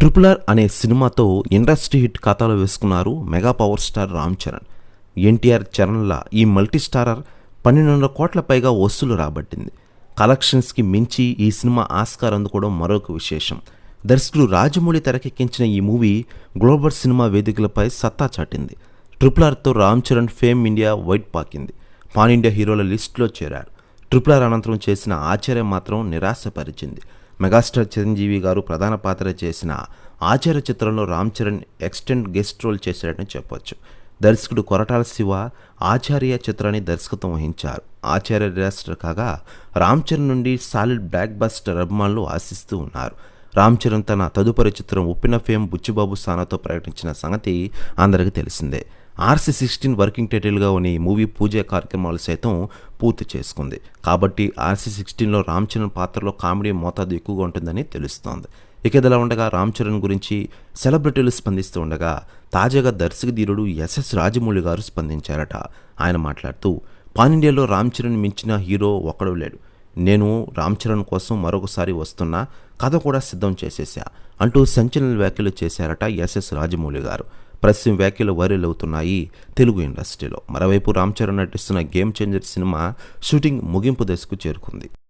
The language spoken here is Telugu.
ట్రిపుల్ ఆర్ అనే సినిమాతో ఇండస్ట్రీ హిట్ ఖాతాలో వేసుకున్నారు mega power star Ram Charan. NTR చరణ్ల ఈ మల్టీ స్టారర్ పన్నెండు వందల కోట్ల పైగా వసూలు రాబట్టింది. కలెక్షన్స్కి మించి ఈ సినిమా ఆస్కార్ అందుకోవడం మరొక విశేషం. దర్శకుడు రాజమౌళి తెరకెక్కించిన ఈ మూవీ గ్లోబల్ సినిమా వేదికలపై సత్తా చాటింది. Triple ఆర్తో Ram Charan fame India wide పాకింది. Pan India హీరోల లిస్టులో చేరారు. ట్రిపుల్ ఆర్ అనంతరం చేసిన ఆచార్య మాత్రం నిరాశపరిచింది. మెగాస్టార్ చిరంజీవి గారు ప్రధాన పాత్ర చేసిన ఆచార్య చిత్రంలో Ram Charan extended guest role చేశాడని చెప్పొచ్చు. దర్శకుడు కొరటాల శివ ఆచార్య చిత్రాన్ని దర్శకత్వం వహించారు. ఆచార్య డైరెక్టర్ కాగా రామ్ చరణ్ నుండి సాలిడ్ బ్లాక్ బస్టర్ అభిమానులు ఆశిస్తూ ఉన్నారు. రామ్ చరణ్ తన తదుపరి చిత్రం ఉప్పిన ఫేమ్ బుచ్చిబాబు సానాతో ప్రకటించిన సంగతి అందరికీ తెలిసిందే. ఆర్సీ సిక్స్టీన్ వర్కింగ్ టైటిల్గా ఉన్న ఈ మూవీ పూజ కార్యక్రమాలు సైతం పూర్తి చేసుకుంది. కాబట్టి ఆర్సీ సిక్స్టీన్లో రామ్ చరణ్ పాత్రలో కామెడీ మోతాదు ఎక్కువగా ఉంటుందని తెలుస్తోంది. ఇక ఇదిలా ఉండగా రామ్ చరణ్ గురించి సెలబ్రిటీలు స్పందిస్తూ ఉండగా తాజాగా దర్శక ధీరుడు ఎస్ఎస్ రాజమౌళి గారు స్పందించారట. ఆయన మాట్లాడుతూ పాన్ ఇండియాలో రామ్ చరణ్ మించిన హీరో ఒక్కడు లేడు. నేను రామ్ చరణ్ కోసం మరొకసారి వస్తున్నా కథ కూడా సిద్ధం చేసేసా అంటూ సంచలన వ్యాఖ్యలు చేశారట ఎస్ఎస్ రాజమౌళి గారు. ప్రస్తుతం వ్యాఖ్యలు వైరల్ అవుతున్నాయి తెలుగు ఇండస్ట్రీలో. మరోవైపు రామ్ చరణ్ నటిస్తున్న గేమ్ చేంజర్ సినిమా షూటింగ్ ముగింపు దశకు చేరుకుంది.